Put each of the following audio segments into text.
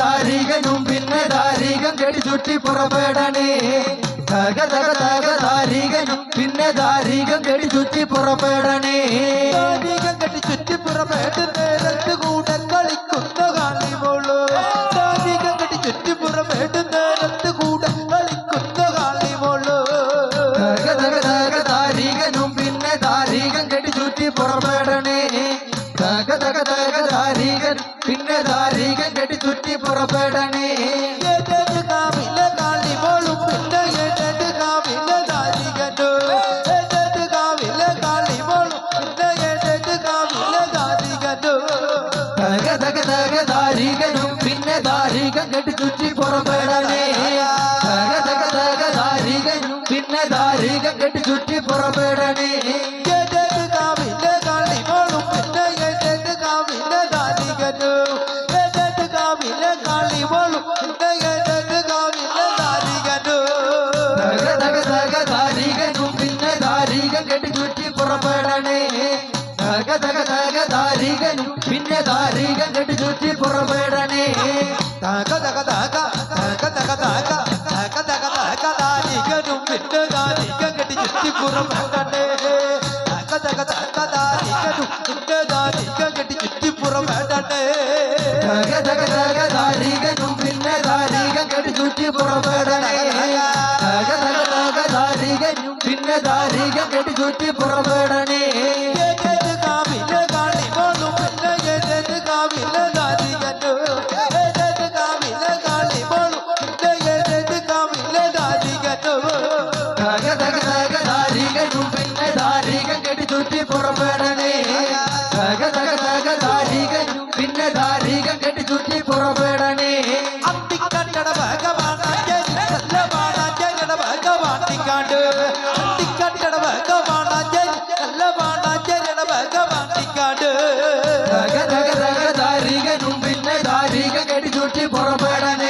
താരികനും പിന്നെ താരികം കെട്ടി ചുറ്റി പുറപ്പെടണേ. തക തക തക താരികനും പിന്നെ താരികം കെട്ടി ചുറ്റി പുറപ്പെടണേ. താരികം കെട്ടി ചുറ്റി പുറപ്പെട്ട് നേരത്ത് കൂടെ കളിക്കുന്ന കാണിമോൾ താരികം കെട്ടി ചുറ്റി പുറപ്പെട്ട് നേരത്ത് കൂടെ കളിക്കുന്ന കാണിമോൾ തക തക തക താരികനും പിന്നെ താരികം കെട്ടി ചുറ്റി പുറപ്പെടണേ. ಹೊರಬಡನೆ Tiburon കാട് ധരിക നുമ്പിന്റെ ധാരിക കെട്ടി ചുറ്റി പുറപ്പെടാനേ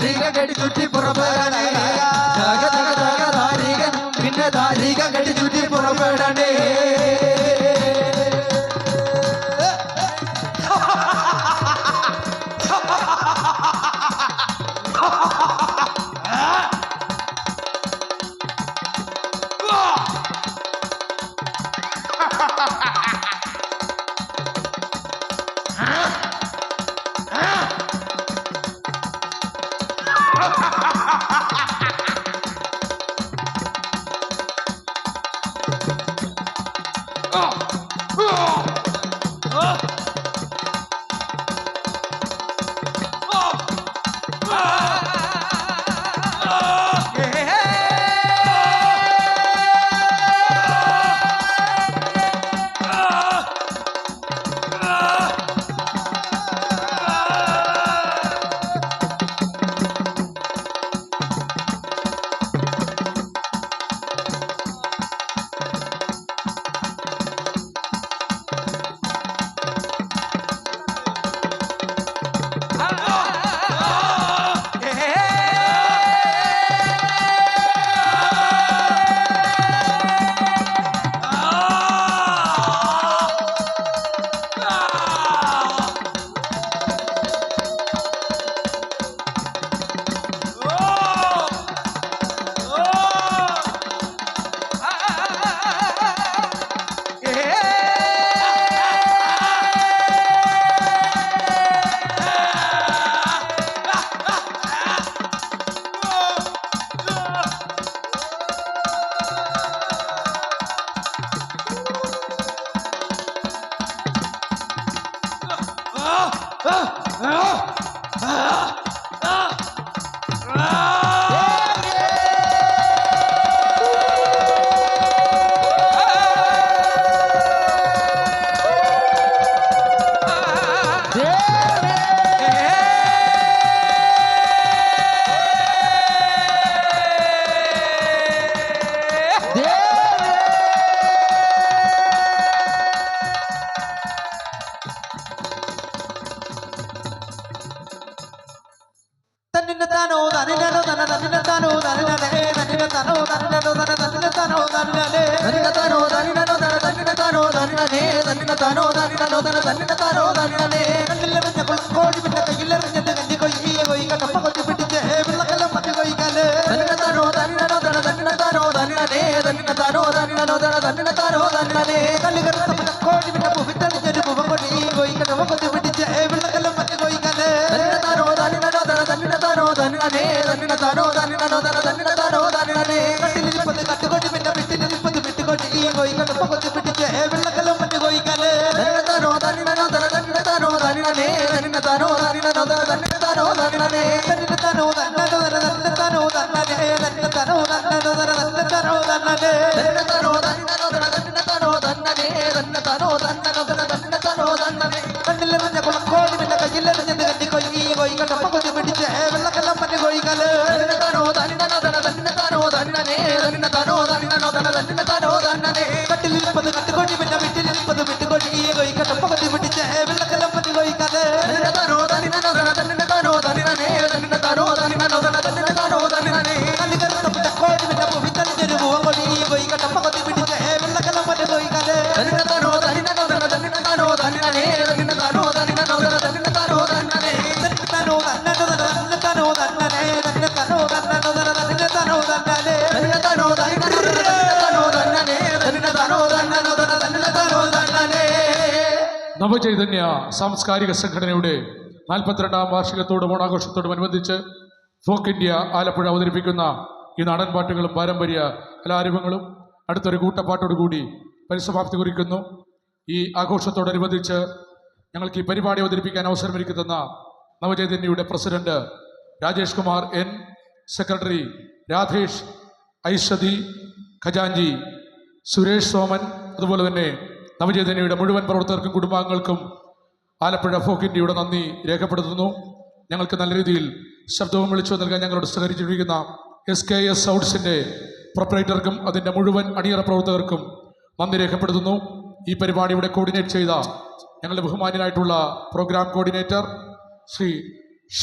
താരിക കടി ചുറ്റി പുറപ്പെടാൻ പിന്നെ താരിക കടി നവചൈതന്യ സാംസ്കാരിക സംഘടനയുടെ നാൽപ്പത്തിരണ്ടാം വാർഷികത്തോടും ഓണാഘോഷത്തോടും അനുബന്ധിച്ച് ഫോക്ക് ഇന്ത്യ ആലപ്പുഴ അവതരിപ്പിക്കുന്ന ഈ നാടൻപാട്ടുകളും പാരമ്പര്യ കലാരൂപങ്ങളും അടുത്തൊരു കൂട്ടപ്പാട്ടോടുകൂടി പരിസമാപ്തി കുറിക്കുന്നു. ഈ ആഘോഷത്തോടനുബന്ധിച്ച് ഞങ്ങൾക്ക് ഈ പരിപാടി അവതരിപ്പിക്കാൻ അവസരമൊരുക്കി തന്ന നവചൈതന്യയുടെ president Rajesh Kumar N secretary Radhesh ഐഷതി ഖജാഞ്ചി സുരേഷ് സോമൻ അതുപോലെ തന്നെ നവചൈതന്യയുടെ മുഴുവൻ പ്രവർത്തകർക്കും കുടുംബാംഗങ്ങൾക്കും ആലപ്പുഴ ഫോക്ക് ഇന്ത്യയുടെ നന്ദി രേഖപ്പെടുത്തുന്നു. ഞങ്ങൾക്ക് നല്ല രീതിയിൽ ശബ്ദവും വിളിച്ചു നൽകാൻ ഞങ്ങളോട് സഹകരിച്ചിരിക്കുന്ന എസ് കെ എസ് സൗണ്ട്സിന്റെ പ്രൊപ്പറേറ്റർക്കും അതിന്റെ മുഴുവൻ അണിയറ പ്രവർത്തകർക്കും നന്ദി രേഖപ്പെടുത്തുന്നു. ഈ പരിപാടി ഇവിടെ കോർഡിനേറ്റ് ചെയ്ത ഞങ്ങളുടെ ബഹുമാന്യനായിട്ടുള്ള programme coordinator Shri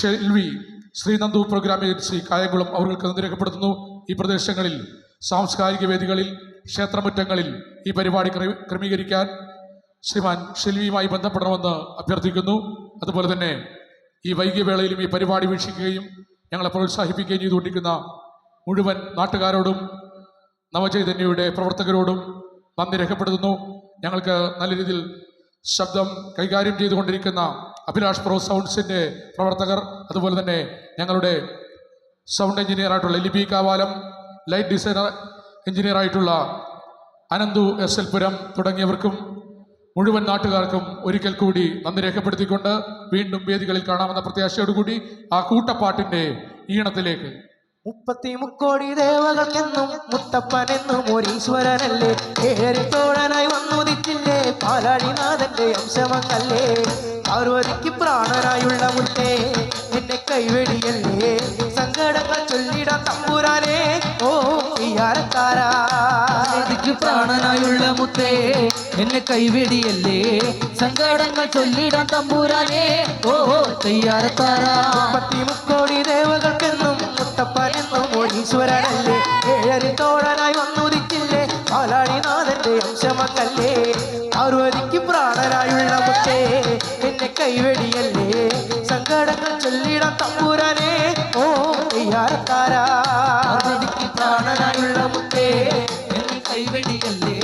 Shelvi Sreenandu programme agency Kayamkulam അവർക്ക് നന്ദി രേഖപ്പെടുത്തുന്നു. ഈ പ്രദേശങ്ങളിൽ സാംസ്കാരിക വേദികളിൽ ക്ഷേത്രമുറ്റങ്ങളിൽ ഈ പരിപാടി ക്രമീ- ക്രമീകരിക്കാൻ ശ്രീമാൻ ഷെൽവിയുമായി ബന്ധപ്പെടണമെന്ന് അഭ്യർത്ഥിക്കുന്നു. അതുപോലെ തന്നെ ഈ വൈകിയ വേളയിലും ഈ പരിപാടി വീക്ഷിക്കുകയും ഞങ്ങളെ പ്രോത്സാഹിപ്പിക്കുകയും ചെയ്തുകൊണ്ടിരിക്കുന്ന മുഴുവൻ നാട്ടുകാരോടും നവചൈതന്യയുടെ പ്രവർത്തകരോടും നന്ദി രേഖപ്പെടുത്തുന്നു. ഞങ്ങൾക്ക് നല്ല രീതിയിൽ ശബ്ദം കൈകാര്യം ചെയ്തുകൊണ്ടിരിക്കുന്ന അഭിലാഷ് പ്രോ സൗണ്ട്സിന്റെ പ്രവർത്തകർ അതുപോലെ തന്നെ ഞങ്ങളുടെ സൗണ്ട് എഞ്ചിനീയർ ആയിട്ടുള്ള ലിപി കാവാലം ലൈറ്റ് ഡിസൈനർ എഞ്ചിനീയർ ആയിട്ടുള്ള അനന്തു എസ് എൽ പുരം തുടങ്ങിയവർക്കും മുഴുവൻ നാട്ടുകാർക്കും ഒരിക്കൽ കൂടി നന്ദി രേഖപ്പെടുത്തിക്കൊണ്ട് വീണ്ടും വേദികളിൽ കാണാമെന്ന പ്രത്യാശയോടുകൂടി ആ കൂട്ടപ്പാട്ടിന്റെ ഈണത്തിലേക്ക്. മുപ്പത്തി മുക്കോടി ദേവകൾക്കെന്നും മുത്തപ്പനെന്നും ഒരീശ്വരനല്ലേ ഏഴരിത്തോഴനായി വന്നുദിച്ചില്ലേ? പാലാഴിനാഥന്റെ അംശമങ്ങല്ലേ? പാർവതിക്ക് പ്രാണനായുള്ള മുത്തേ നിന്നെ കൈവെടിയല്ലേ? സങ്കടങ്ങൾ ചൊല്ലിട തമ്പുരാനേ. ഓ അതിക്ക് പ്രാണനായുള്ള മുത്തേ എന്നെ കൈവെടിയല്ലേ? സങ്കടങ്ങൾ ചൊല്ലിടാൻ തമ്പൂരാനേ. ഓ തയ്യാറത്താരാ. പത്തി മുക്കോടി ദേവകൾക്കെന്നും മുത്തപ്പനെന്നും ഏഴരി തോടനായി വന്നുദിച്ചില്ലേ അംശമങ്ങല്ലേ പാർവതിക്ക് പ്രാണനായുള്ള മുത്തേ എന്നെ കൈവെടിയല്ലേ? സങ്കടങ്ങൾ ചൊല്ലിട തമ്പുരാനേ ഓ തയ്യാറക്കാരാ പാർവതിക്ക് പ്രാണനായുള്ള മുത്തേ എന്നെ കൈവെടിയല്ലേ?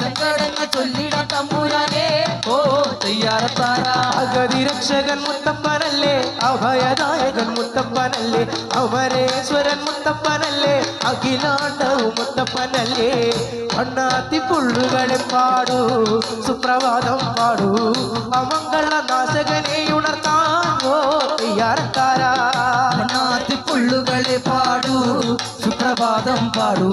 സങ്കടങ്ങൾ ചൊല്ലിട തമ്പൂരാനേ ഓ തയ്യാറത്താരാ അഗതി രക്ഷകൻ മുത്തപ്പനല്ലേ അഭയദായകൻ മുത്തപ്പനല്ലേ അമരേശ്വരൻ മുത്തപ്പനല്ലേ അഖിലാണ്ടവും മുത്തപ്പനല്ലേ അണ്ണാത്തി പുള്ളുകളെ പാടൂ സുപ്രഭാതം പാടൂ അമംഗള നാശകനെ ഉണർത്താൻ ഓ തയ്യാറക്കാരാ മണ്ണാത്തി പുള്ളുകളെ പാടൂ സുപ്രഭാതം പാടൂ.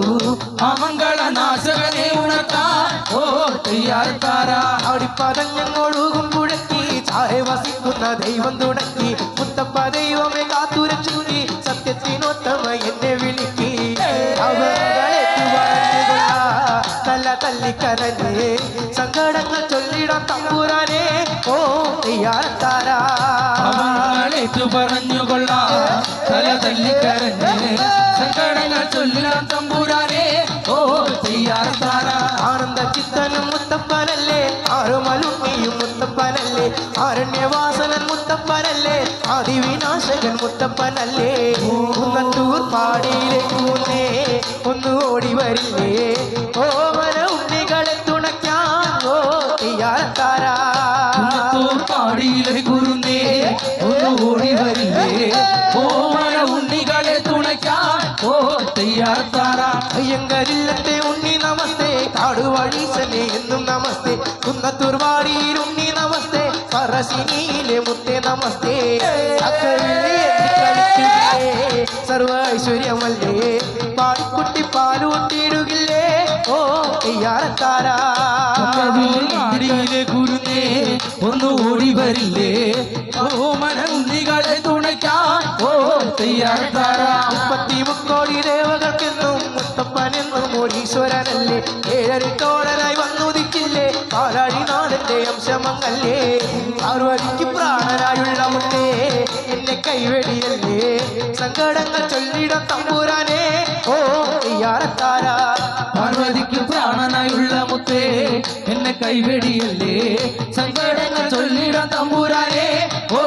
അമംഗളനാശകനെ ഉണർത്താൻ. ഓ തയ്യാറത്താരാ അടിപ്പതഞ്ഞൊഴുകും പുഴക്കി ചായ വസിക്കുന്ന ദൈവം തുടക്കി. മുത്തപ്പ ദൈവമേ കാത്തുരക്ഷി സത്യത്തിനൊത്തമ എന്നെ വിളിക്കി. ഏറ്റു പറഞ്ഞുകൊള്ളാം. തല തല്ലിക്കരഞ്ഞ് സങ്കടങ്ങൾ ചൊല്ലാം തമ്പൂരാനെ. ഓ ചെയ്യാറ ആനന്ദ ചിത്തനും മുത്തപ്പനല്ലേ? ആറുമലുണ്ണിയും മുത്തപ്പനല്ലേ? ആരണ്യവാസനൻ മുത്തപ്പനല്ലേ? ആദിവിനാശകൻ മുത്തപ്പനല്ലേ? തൂർ പാടിയിലെ കൂന്നേ ഒന്ന് ഓടി വരില്ലേ? ഓ വര ഉണ്ണികളെ തുണയ്ക്കാൻ. ഓ ചെയ്യാറ வரியே ஓமன உண்ணிகளை துணைக்கா ஓத்தையார் தாரா ஐயங்கரில்லത്തെ ഉണ്ണി നമസ്തേ. കാടുവഴീശനെ എന്നും നമസ്തേ. കുന്നത്തൂർ വാടിയിൽ ഉണ്ണി നമസ്തേ. പറശിനിയിലെ മുത്തേ നമസ്തേ. സർവ ഐശ്വര്യമല്ലേ പാടിക്കുട്ടി പാലൂട്ടിയിടുകില്ലേ ഓ തെയ്യാറത്താരാ ഗുരുനേ ഒന്ന് ഓടി വരില്ലേ? മുപ്പത്തി മുക്കോടി ദേവകൾക്കെന്നും മുത്തപ്പനെന്നും മോരീശ്വരനല്ലേ ഏഴരത്തോടനായി വന്നുദിക്കില്ലേ? പാലാഴി നാടിന്റെ അംശമങ്ങല്ലേ? പാർവതിക്ക് പ്രാണനായുള്ള മുത്തേ എന്നെ കൈവെടിയല്ലേ? സങ്കടങ്ങൾ ചൊല്ലിട തമ്പുരാനേ. ഓ നെയ്യാറത്താര പാർവതിക്ക് പ്രാണനായുള്ള മുത്തേ എന്നെ കൈവെടിയല്ലേ? സങ്കടങ്ങൾ ചൊല്ലിട തമ്പുരാനേ. ഓ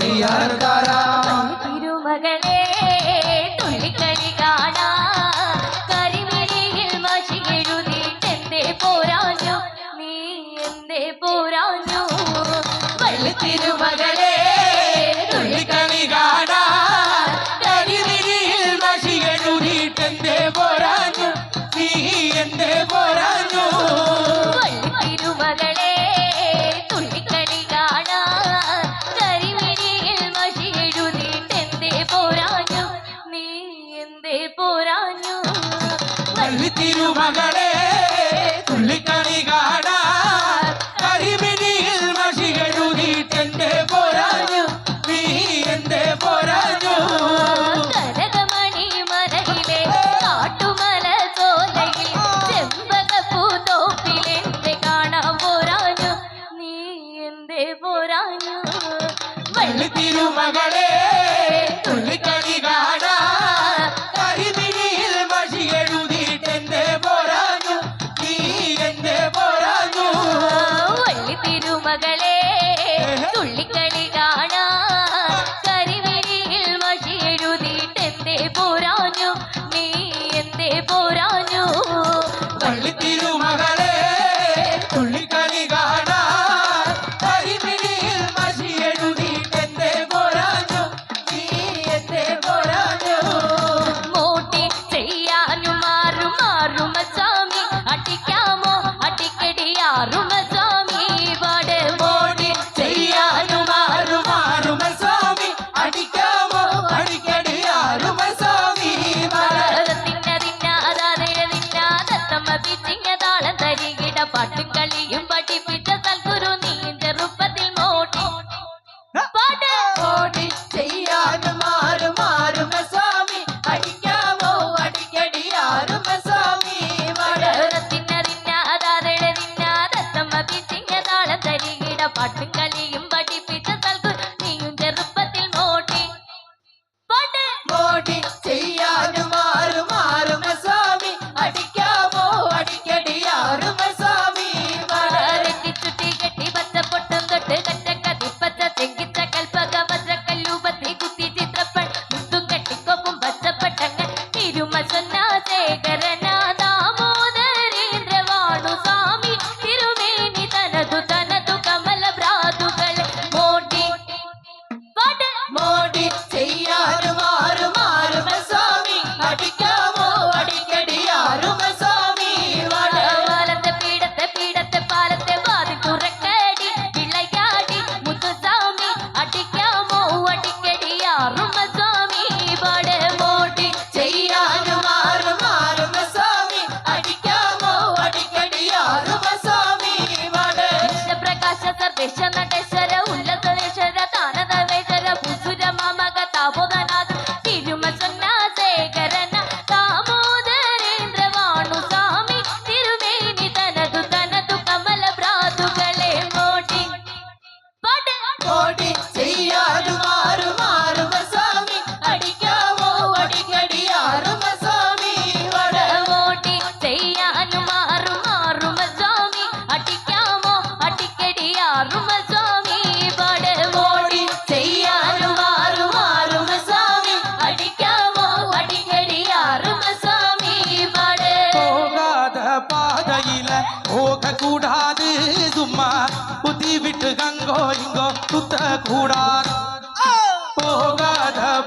നെയ്യാറത്താരാ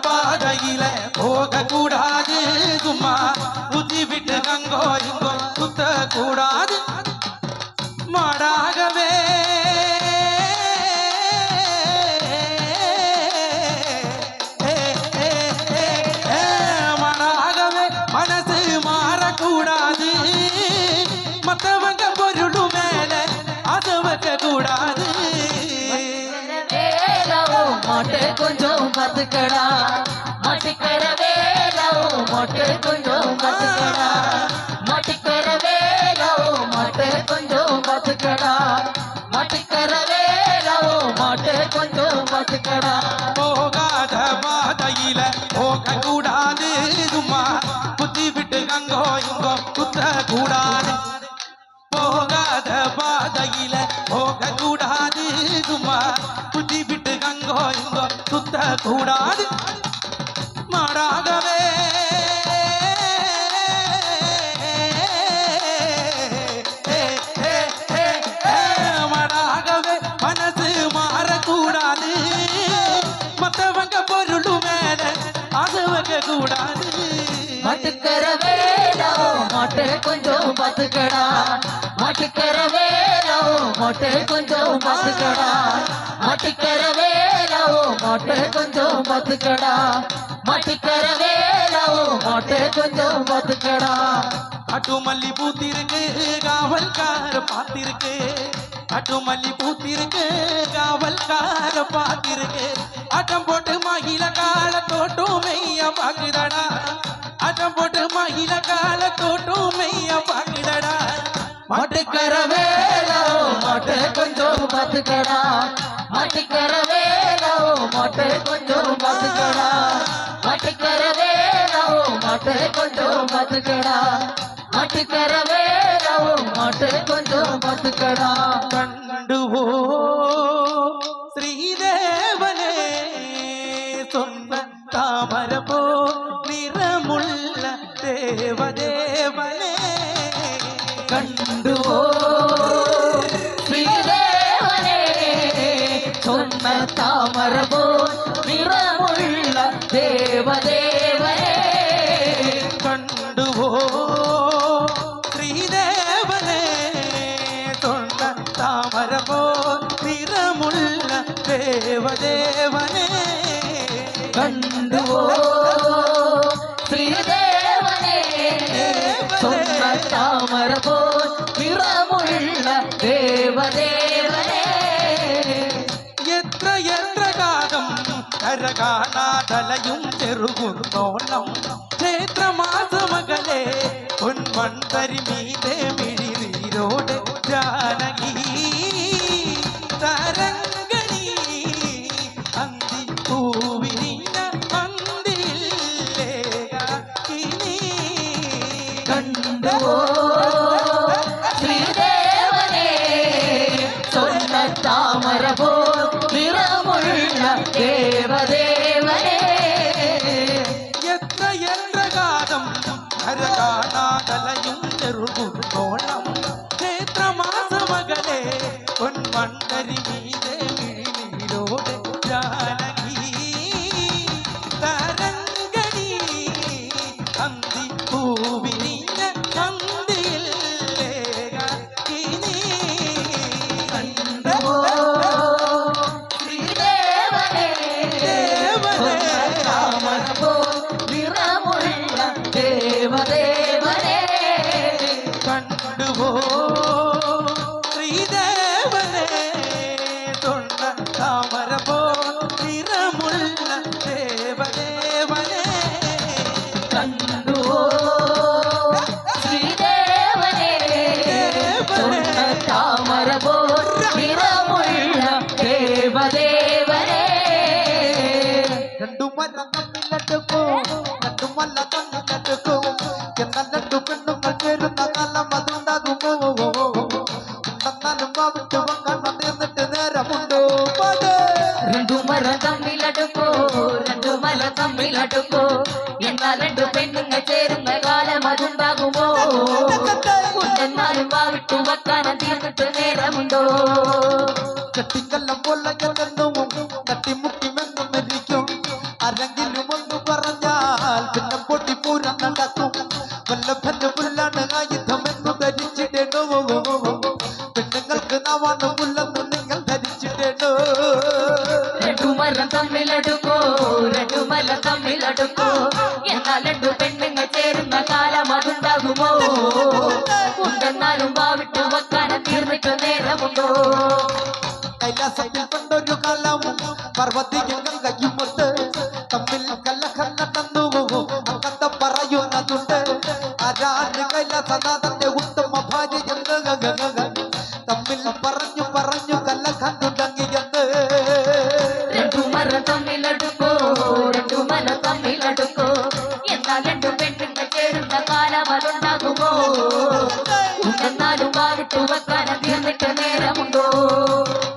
பாதையில மொட்டை கொஞ்சம் பத்துக்கடா மட்டிக்கிற வேலவும் மொட்டை கொஞ்சம் பத்துக்கடா மட்டிக்கிற வேலவும் மொட்டை கொஞ்சம் பத்துக்கடா போகாத பாதையில போக கூடாது சும்மா புத்தி விட்டு அங்கோ இங்கோ குத்த கூடாது போகாத பாதையில போக கூடாது சும்மா புத்தி விட்டு அங்கோ இங்கோ சுத்த கூடாது கொஞ்சம் பத்துக்கடா மாட்டுக்கற வேலவும் மொட்டை கொஞ்சம் பத்துக்கடா மாட்டுக்கற வேலவும் மொட்டை கொஞ்சம் பத்துக்கடா மாட்டுக்கற வேலவும் மொட்டை கொஞ்சம் பத்துக்கடா அட்டுமல்லி பூத்திருக்கு காவல்கார பார்த்திருக்கு. அட்டுமல்லி பூத்திருக்கு காவல்கார பார்த்திருக்கு. அட்டம் போட்டு மகிழ கால தோட்டம் மெய்ய பாக்குதடா அடம் போட்டு மகிழ கால தோட்டும் மெய்யா பாக்குடடா மாட்டுக்கர வேலோ மாட்டை கொஞ்சம் பார்த்துக்கடா. மாட்டுக்கர வேலோ மாட்டை கொஞ்சம் பார்த்துக்கடா. மாட்டுக்கர வேலோ மாட்டை கொஞ்சம் பார்த்துக்கடா. மாட்டுக்கர வேலோ மாட்டை கொஞ்சம் பார்த்துக்கடா. கண்டுவோ மலர்போல் நிறமுள்ள தேவதேவனே. எத்த எத்த காகம் கரகானாதலையும் செருகுர்தோனம் சேத்திர மாச மகளே உன் மண் தரி மீதே రంగంగా ఉత్సవంగా నందేందంటే నేరముండు రెండు మర తమ్మిలడుకో రెండు మర తమ్మిలడుకో എന്നാ രണ്ടു പെണ്ണുങ്ങൾ ചേരുന്ന കാലം അതുണ്ടാകുമോ കുട്ടന്മാരും വാവിട്ടു വക്കാനം തീർന്നിട്ട് നേരമുണ്ടോ കത്തിക്കല്ലം പോലെ ആരാണ് കൈലാസനാഥന്റെ ഉത്തമ ഭാര്യ എന്ന് തമ്മിൽ പറഞ്ഞു പറഞ്ഞു കല്ലഹം തുടങ്ങിയെന്ന് രണ്ടു മരം തമ്മിലടുക്കോ രണ്ടു മരം തമ്മിലടുക്കോ എന്നാൽ രണ്ടു പെണ്ണുങ്ങൾ ചേരുന്ന കാലം അതുണ്ടാകുമോ ഉണ്ടെന്നാലും വാവിട്ട് വെക്കാനും തീർന്നിട്ട് നേരമുണ്ടോ?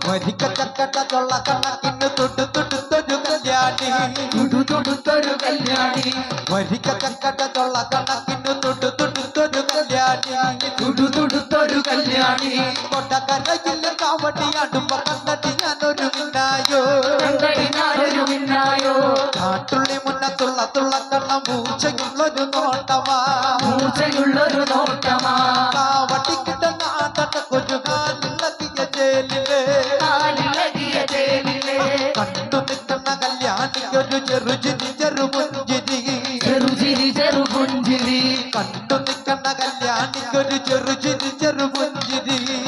വരിക്ക ചക്കട്ട തൊള്ള കണക്കിന് തൊട്ടു തൊടുത്തൊരു കല്യാണി. തുടു തൊടുത്തൊരു കല്യാണി. വരിക്ക ചക്കട്ട കൊട്ടക്കരയിൽ കാവടിയാടുമ്പോ കണ്ണടി ഞാനൊരു മിന്നായോ? കാട്ടുള്ളി മുന്നത്തുള്ള തുള്ളക്കണ്ണ മൂച്ചയുള്ളൊരു നോട്ടമാ. മൂച്ചയുള്ളൊരു നോട്ടമാ. കാലിലെത്തിയ ജയിലിൽ. കാലിളകിയ ചേലിലെ കണ്ടു നിൽക്കുന്ന കല്യാണിക്കൊരു ചെറുചിരി ചെറുപുഞ്ചിരി. ചെറുചിരി ചെറുപുഞ്ചിരി. കണ്ടു നിൽക്കുന്ന കല്യാണിക്കൊരു ചെറുചിരി ചെറുപുഞ്ചിരി.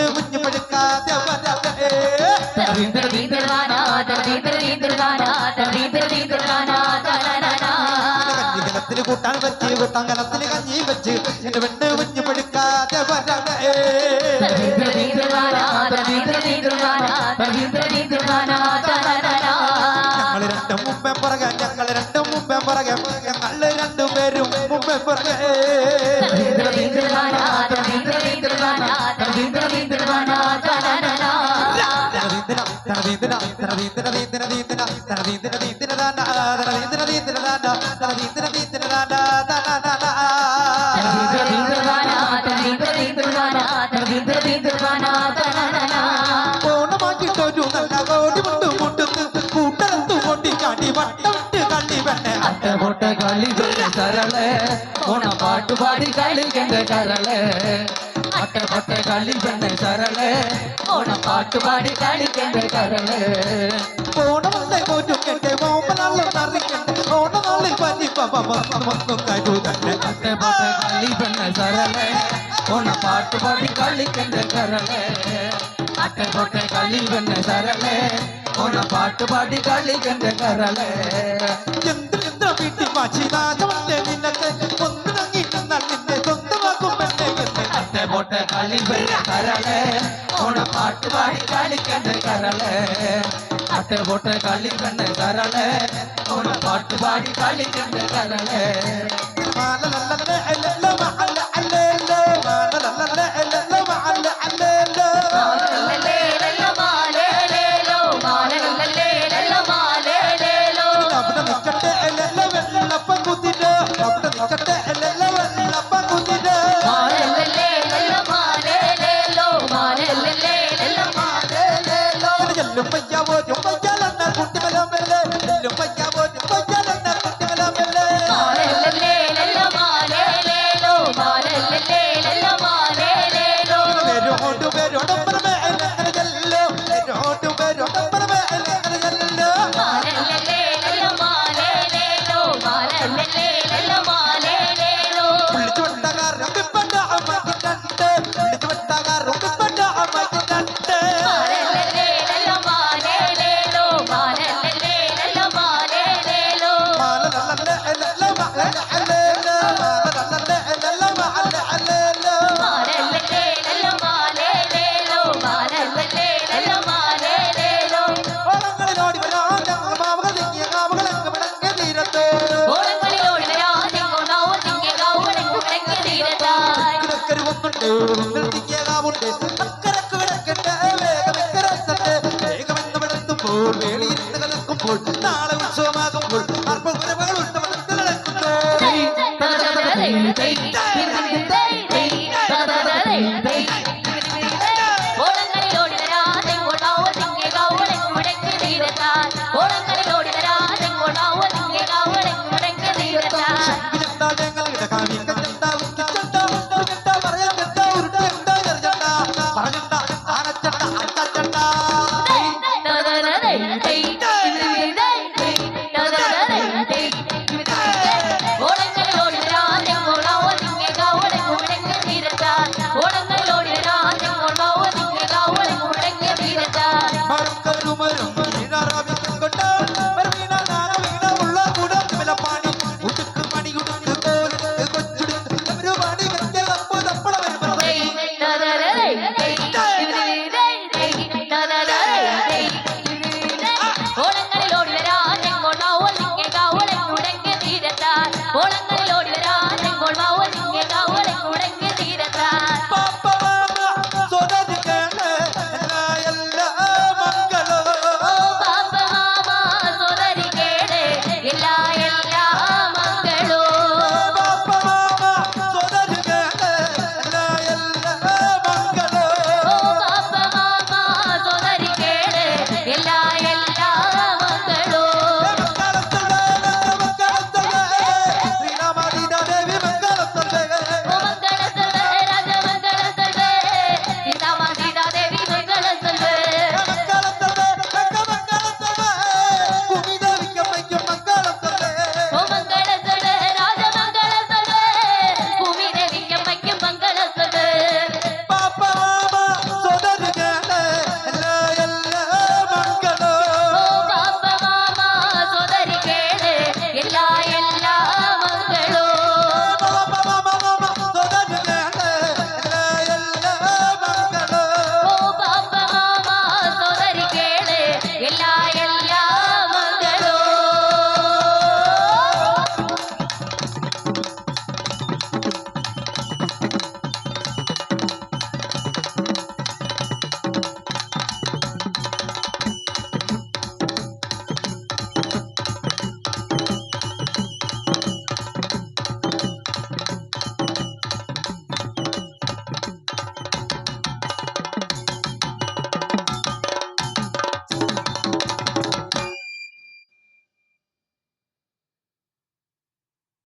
കഞ്ഞികലത്തിന് കൂട്ടാൻ വെച്ച് കൂട്ടാങ്കലത്തിന് കഞ്ഞി വെച്ച് എന്റെ പെണ്ണ് കുഞ്ഞു പഴുക്കാതെ വരട്ടെ பாட்டு பாடி கழிக்கின்ற கரள. பட்ட பட்ட களி பண்ண சரள. ஓணம் பாட்டு பாடி களிக்கின்ற சரள ஓணம் நல்ல போட்டுக்கிட்டு ஓம நல்ல தரிக்கிட்டு ஓணம் நல்ல பண்ணி மக்கும் கடு தண்ண பட்ட பட்ட களி பண்ண சரள. ஓணம் பாட்டு பாடி களிக்கின்ற சரள அட்டை பொட்டை களி பண்ண சரள. ஓணம் பாட்டு பாடி களிக்கின்ற சரள எந்த எந்த வீட்டு மாச்சி ராஜவல்ல போட்ட களிம்புள்ள கரல அவனை பாட்டு பாடி காளிக்கண்ண கரல அட்டை போட்ட களிக்கண்ண கரல அவனை பாட்டு பாடி காளிக்கண்ண கரல கட்ட